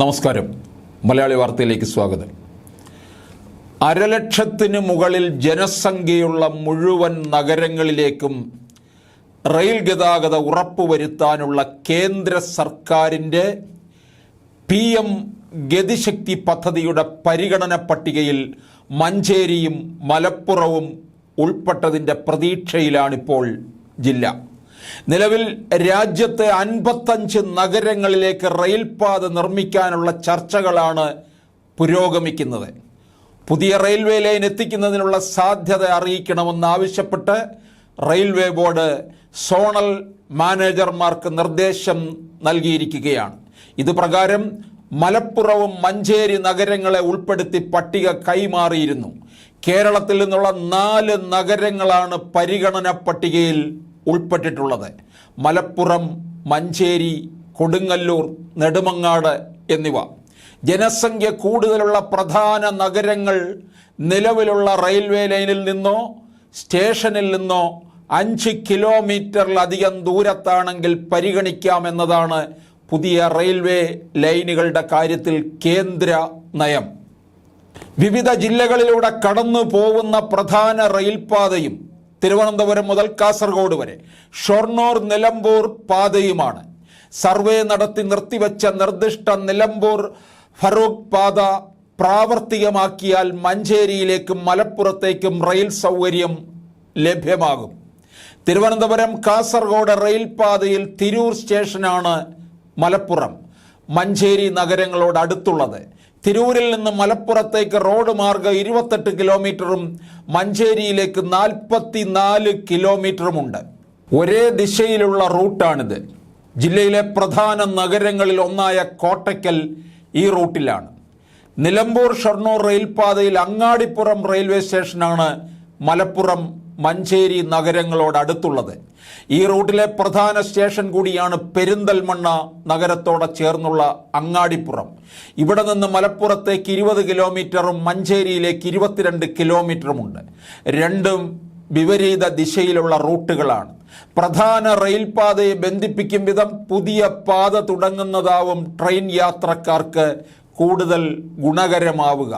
നമസ്കാരം. മലയാളി വാർത്തയിലേക്ക് സ്വാഗതം. അരലക്ഷത്തിന് മുകളിൽ ജനസംഖ്യയുള്ള മുഴുവൻ നഗരങ്ങളിലേക്കും റെയിൽ ഗതാഗത ഉറപ്പുവരുത്താനുള്ള കേന്ദ്ര സർക്കാരിന്റെ പി എം ഗതിശക്തി പദ്ധതിയുടെ പരിഗണന പട്ടികയിൽ മഞ്ചേരിയും മലപ്പുറവും ഉൾപ്പെട്ടതിന്റെ പ്രതീക്ഷയിലാണിപ്പോൾ ജില്ല. നിലവിൽ രാജ്യത്തെ അൻപത്തഞ്ച് നഗരങ്ങളിലേക്ക് റെയിൽപാത നിർമ്മിക്കാനുള്ള ചർച്ചകളാണ് പുരോഗമിക്കുന്നത്. പുതിയ റെയിൽവേ ലൈൻ എത്തിക്കുന്നതിനുള്ള സാധ്യത അറിയിക്കണമെന്നാവശ്യപ്പെട്ട് റെയിൽവേ ബോർഡ് സോണൽ മാനേജർമാർക്ക് നിർദ്ദേശം നൽകിയിരിക്കുകയാണ്. ഇത് പ്രകാരം മലപ്പുറവും മഞ്ചേരി നഗരങ്ങളെ ഉൾപ്പെടുത്തി പട്ടിക കൈമാറിയിരുന്നു. കേരളത്തിൽ നിന്നുള്ള നാല് നഗരങ്ങളാണ് പരിഗണന പട്ടികയിൽ ഉൾപ്പെട്ടിട്ടുള്ളത്. മലപ്പുറം മഞ്ചേരി കൊടുങ്ങല്ലൂർ നെടുമങ്ങാട് എന്നിവ. ജനസംഖ്യ കൂടുതലുള്ള പ്രധാന നഗരങ്ങൾ നിലവിലുള്ള റെയിൽവേ ലൈനിൽ നിന്നോ സ്റ്റേഷനിൽ നിന്നോ അഞ്ച് കിലോമീറ്ററിലധികം ദൂരത്താണെങ്കിൽ പരിഗണിക്കാമെന്നതാണ് പുതിയ റെയിൽവേ ലൈനുകളുടെ കാര്യത്തിൽ കേന്ദ്ര നയം. വിവിധ ജില്ലകളിലൂടെ കടന്നു പോകുന്ന പ്രധാന റെയിൽപാതയും തിരുവനന്തപുരം മുതൽ കാസർഗോഡ് വരെ. ഷൊർണൂർ നിലമ്പൂർ പാതയുമാണ്. സർവേ നടത്തി നിർത്തിവെച്ച നിർദ്ദിഷ്ട നിലമ്പൂർ ഫറൂഖ് പാത പ്രാവർത്തികമാക്കിയാൽ മഞ്ചേരിയിലേക്കും മലപ്പുറത്തേക്കും റെയിൽ സൗകര്യം ലഭ്യമാകും. തിരുവനന്തപുരം കാസർഗോഡ് റെയിൽ പാതയിൽ തിരൂർ സ്റ്റേഷനാണ് മലപ്പുറം. മഞ്ചേരി നഗരങ്ങളോട് അടുത്തുള്ളത്. തിരൂരിൽ നിന്ന് മലപ്പുറത്തേക്ക് റോഡ് മാർഗം ഇരുപത്തെട്ട് കിലോമീറ്ററും മഞ്ചേരിയിലേക്ക് നാൽപ്പത്തി നാല് കിലോമീറ്ററുമുണ്ട്. ഒരേ ദിശയിലുള്ള റൂട്ടാണിത്. ജില്ലയിലെ പ്രധാന നഗരങ്ങളിൽ ഒന്നായ കോട്ടയ്ക്കൽ ഈ റൂട്ടിലാണ്. നിലമ്പൂർ ഷൊർണൂർ റെയിൽപാതയിൽ അങ്ങാടിപ്പുറം റെയിൽവേ സ്റ്റേഷനാണ് മലപ്പുറം മഞ്ചേരി നഗരങ്ങളോടടുത്തുള്ളത്. ഈ റൂട്ടിലെ പ്രധാന സ്റ്റേഷൻ കൂടിയാണ് പെരിന്തൽമണ്ണ നഗരത്തോട് ചേർന്നുള്ള അങ്ങാടിപ്പുറം. ഇവിടെ നിന്ന് മലപ്പുറത്തേക്ക് ഇരുപത് കിലോമീറ്ററും മഞ്ചേരിയിലേക്ക് ഇരുപത്തിരണ്ട് കിലോമീറ്ററുമുണ്ട്. രണ്ടും വിപരീത ദിശയിലുള്ള റൂട്ടുകളാണ്. പ്രധാന റെയിൽപാതയെ ബന്ധിപ്പിക്കും വിധം പുതിയ പാത തുടങ്ങുന്നതാവും ട്രെയിൻ യാത്രക്കാർക്ക് കൂടുതൽ ഗുണകരമാവുക.